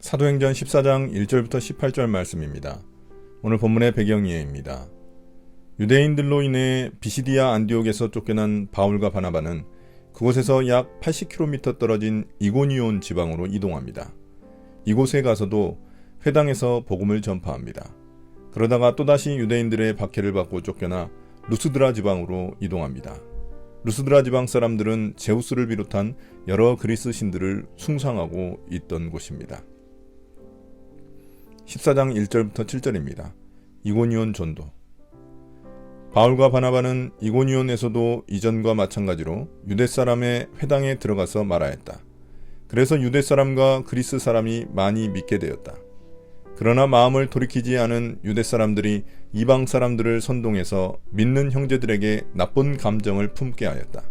사도행전 14장 1절부터 18절 말씀입니다. 오늘 본문의 배경이에입니다. 유대인들로 인해 비시디아 안디옥에서 쫓겨난 바울과 바나바는 그곳에서 약 80km 떨어진 이고니온 지방으로 이동합니다. 이곳에 가서도 회당에서 복음을 전파합니다. 그러다가 또다시 유대인들의 박해를 받고 쫓겨나 루스드라 지방으로 이동합니다. 루스드라 지방 사람들은 제우스를 비롯한 여러 그리스 신들을 숭상하고 있던 곳입니다. 14장 1절부터 7절입니다. 이고니온 전도 바울과 바나바는 이고니온에서도 이전과 마찬가지로 유대 사람의 회당에 들어가서 말하였다. 그래서 유대 사람과 그리스 사람이 많이 믿게 되었다. 그러나 마음을 돌이키지 않은 유대 사람들이 이방 사람들을 선동해서 믿는 형제들에게 나쁜 감정을 품게 하였다.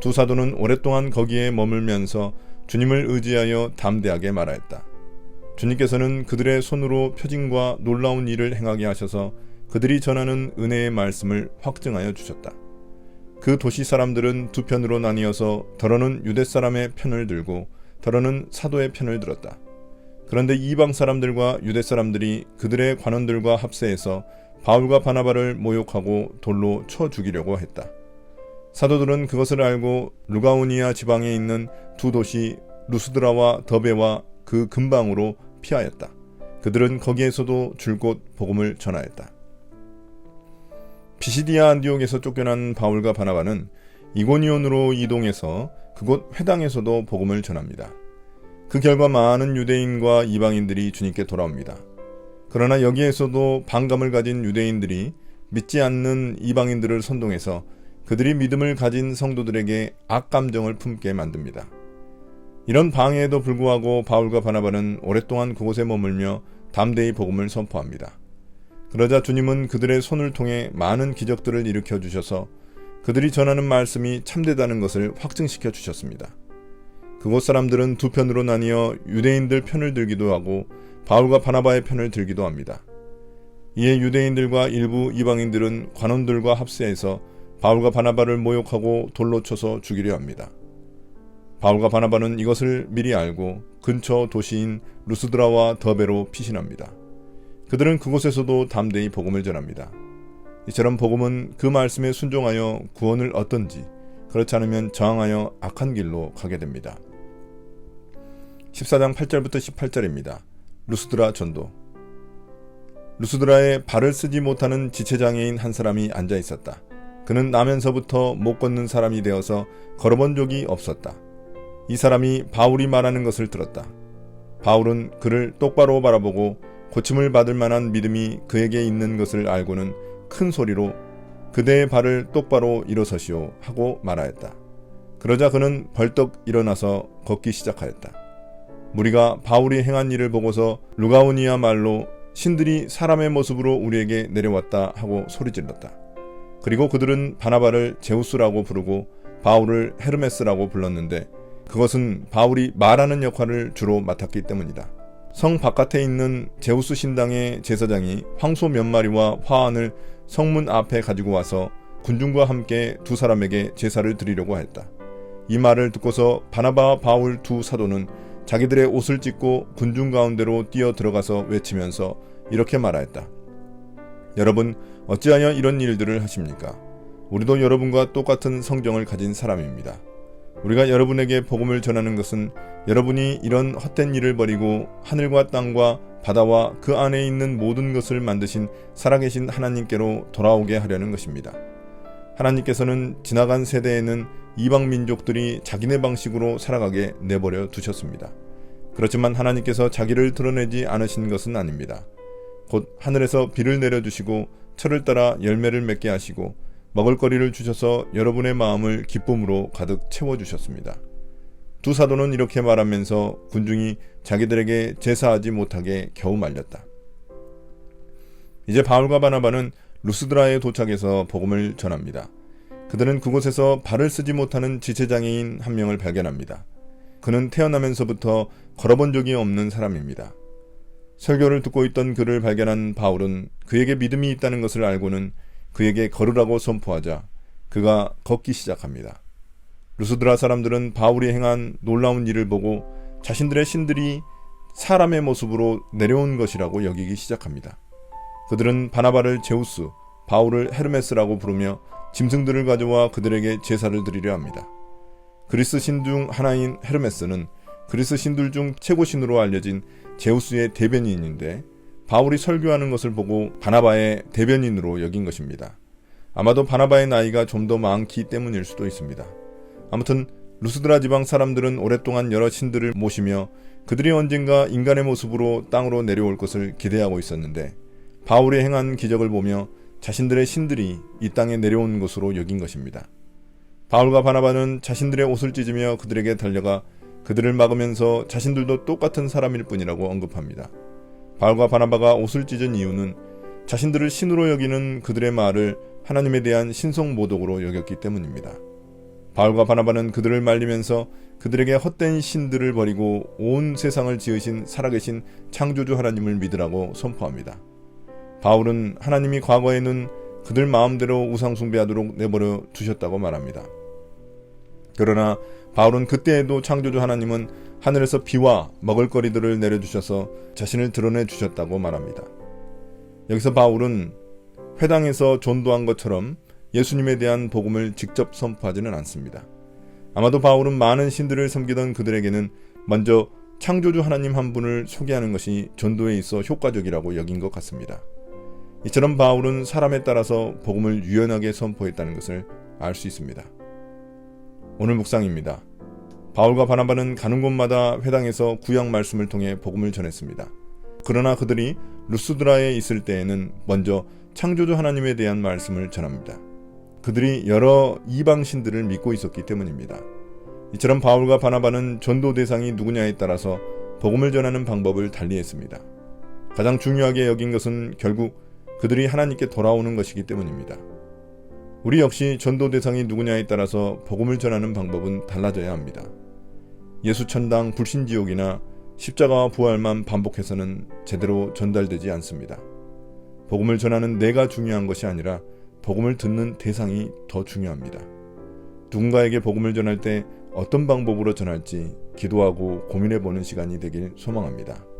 두 사도는 오랫동안 거기에 머물면서 주님을 의지하여 담대하게 말하였다. 주님께서는 그들의 손으로 표징과 놀라운 일을 행하게 하셔서 그들이 전하는 은혜의 말씀을 확증하여 주셨다. 그 도시 사람들은 두 편으로 나뉘어서 더러는 유대 사람의 편을 들고 더러는 사도의 편을 들었다. 그런데 이방 사람들과 유대 사람들이 그들의 관원들과 합세해서 바울과 바나바를 모욕하고 돌로 쳐 죽이려고 했다. 사도들은 그것을 알고 루가오니아 지방에 있는 두 도시 루스드라와 더베와 그 근방으로 피하였다. 그들은 거기에서도 줄곧 복음을 전하였다. 비시디아 안디옥에서 쫓겨난 바울과 바나바는 이고니온으로 이동해서 그곳 회당에서도 복음을 전합니다. 그 결과 많은 유대인과 이방인들이 주님께 돌아옵니다. 그러나 여기에서도 반감을 가진 유대인들이 믿지 않는 이방인들을 선동해서 그들이 믿음을 가진 성도들에게 악감정을 품게 만듭니다. 이런 방해에도 불구하고 바울과 바나바는 오랫동안 그곳에 머물며 담대히 복음을 선포합니다. 그러자 주님은 그들의 손을 통해 많은 기적들을 일으켜 주셔서 그들이 전하는 말씀이 참되다는 것을 확증시켜 주셨습니다. 그곳 사람들은 두 편으로 나뉘어 유대인들 편을 들기도 하고 바울과 바나바의 편을 들기도 합니다. 이에 유대인들과 일부 이방인들은 관원들과 합세해서 바울과 바나바를 모욕하고 돌로 쳐서 죽이려 합니다. 바울과 바나바는 이것을 미리 알고 근처 도시인 루스드라와 더베로 피신합니다. 그들은 그곳에서도 담대히 복음을 전합니다. 이처럼 복음은 그 말씀에 순종하여 구원을 얻던지 그렇지 않으면 저항하여 악한 길로 가게 됩니다. 14장 8절부터 18절입니다. 루스드라 전도 루스드라에 발을 쓰지 못하는 지체장애인 한 사람이 앉아 있었다. 그는 나면서부터 못 걷는 사람이 되어서 걸어본 적이 없었다. 이 사람이 바울이 말하는 것을 들었다. 바울은 그를 똑바로 바라보고 고침을 받을 만한 믿음이 그에게 있는 것을 알고는 큰 소리로 그대의 발을 똑바로 일어서시오 하고 말하였다. 그러자 그는 벌떡 일어나서 걷기 시작하였다. 무리가 바울이 행한 일을 보고서 루가오니아 말로 신들이 사람의 모습으로 우리에게 내려왔다 하고 소리질렀다. 그리고 그들은 바나바를 제우스라고 부르고 바울을 헤르메스라고 불렀는데 그것은 바울이 말하는 역할을 주로 맡았기 때문이다. 성 바깥에 있는 제우스 신당의 제사장이 황소 몇 마리와 화환을 성문 앞에 가지고 와서 군중과 함께 두 사람에게 제사를 드리려고 했다. 이 말을 듣고서 바나바와 바울 두 사도는 자기들의 옷을 찢고 군중 가운데로 뛰어 들어가서 외치면서 이렇게 말하였다. 여러분, 어찌하여 이런 일들을 하십니까? 우리도 여러분과 똑같은 성정을 가진 사람입니다. 우리가 여러분에게 복음을 전하는 것은 여러분이 이런 헛된 일을 버리고 하늘과 땅과 바다와 그 안에 있는 모든 것을 만드신 살아계신 하나님께로 돌아오게 하려는 것입니다. 하나님께서는 지나간 세대에는 이방 민족들이 자기네 방식으로 살아가게 내버려 두셨습니다. 그렇지만 하나님께서 자기를 드러내지 않으신 것은 아닙니다. 곧 하늘에서 비를 내려주시고 철을 따라 열매를 맺게 하시고 먹을거리를 주셔서 여러분의 마음을 기쁨으로 가득 채워주셨습니다. 두 사도는 이렇게 말하면서 군중이 자기들에게 제사하지 못하게 겨우 말렸다. 이제 바울과 바나바는 루스드라에 도착해서 복음을 전합니다. 그들은 그곳에서 발을 쓰지 못하는 지체장애인 한 명을 발견합니다. 그는 태어나면서부터 걸어본 적이 없는 사람입니다. 설교를 듣고 있던 그를 발견한 바울은 그에게 믿음이 있다는 것을 알고는 그에게 걸으라고 선포하자 그가 걷기 시작합니다. 루스드라 사람들은 바울이 행한 놀라운 일을 보고 자신들의 신들이 사람의 모습으로 내려온 것이라고 여기기 시작합니다. 그들은 바나바를 제우스, 바울을 헤르메스라고 부르며 짐승들을 가져와 그들에게 제사를 드리려 합니다. 그리스 신 중 하나인 헤르메스는 그리스 신들 중 최고 신으로 알려진 제우스의 대변인인데 바울이 설교하는 것을 보고 바나바의 대변인으로 여긴 것입니다. 아마도 바나바의 나이가 좀 더 많기 때문일 수도 있습니다. 아무튼 루스드라 지방 사람들은 오랫동안 여러 신들을 모시며 그들이 언젠가 인간의 모습으로 땅으로 내려올 것을 기대하고 있었는데 바울이 행한 기적을 보며 자신들의 신들이 이 땅에 내려온 것으로 여긴 것입니다. 바울과 바나바는 자신들의 옷을 찢으며 그들에게 달려가 그들을 막으면서 자신들도 똑같은 사람일 뿐이라고 언급합니다. 바울과 바나바가 옷을 찢은 이유는 자신들을 신으로 여기는 그들의 말을 하나님에 대한 신성 모독으로 여겼기 때문입니다. 바울과 바나바는 그들을 말리면서 그들에게 헛된 신들을 버리고 온 세상을 지으신 살아계신 창조주 하나님을 믿으라고 선포합니다. 바울은 하나님이 과거에는 그들 마음대로 우상숭배하도록 내버려 두셨다고 말합니다. 그러나 바울은 그때에도 창조주 하나님은 하늘에서 비와 먹을거리들을 내려주셔서 자신을 드러내 주셨다고 말합니다. 여기서 바울은 회당에서 전도한 것처럼 예수님에 대한 복음을 직접 선포하지는 않습니다. 아마도 바울은 많은 신들을 섬기던 그들에게는 먼저 창조주 하나님 한 분을 소개하는 것이 전도에 있어 효과적이라고 여긴 것 같습니다. 이처럼 바울은 사람에 따라서 복음을 유연하게 선포했다는 것을 알 수 있습니다. 오늘 묵상입니다. 바울과 바나바는 가는 곳마다 회당에서 구약 말씀을 통해 복음을 전했습니다. 그러나 그들이 루스드라에 있을 때에는 먼저 창조주 하나님에 대한 말씀을 전합니다. 그들이 여러 이방 신들을 믿고 있었기 때문입니다. 이처럼 바울과 바나바는 전도 대상이 누구냐에 따라서 복음을 전하는 방법을 달리했습니다. 가장 중요하게 여긴 것은 결국 그들이 하나님께 돌아오는 것이기 때문입니다. 우리 역시 전도 대상이 누구냐에 따라서 복음을 전하는 방법은 달라져야 합니다. 예수 천당 불신지옥이나 십자가와 부활만 반복해서는 제대로 전달되지 않습니다. 복음을 전하는 내가 중요한 것이 아니라 복음을 듣는 대상이 더 중요합니다. 누군가에게 복음을 전할 때 어떤 방법으로 전할지 기도하고 고민해 보는 시간이 되길 소망합니다.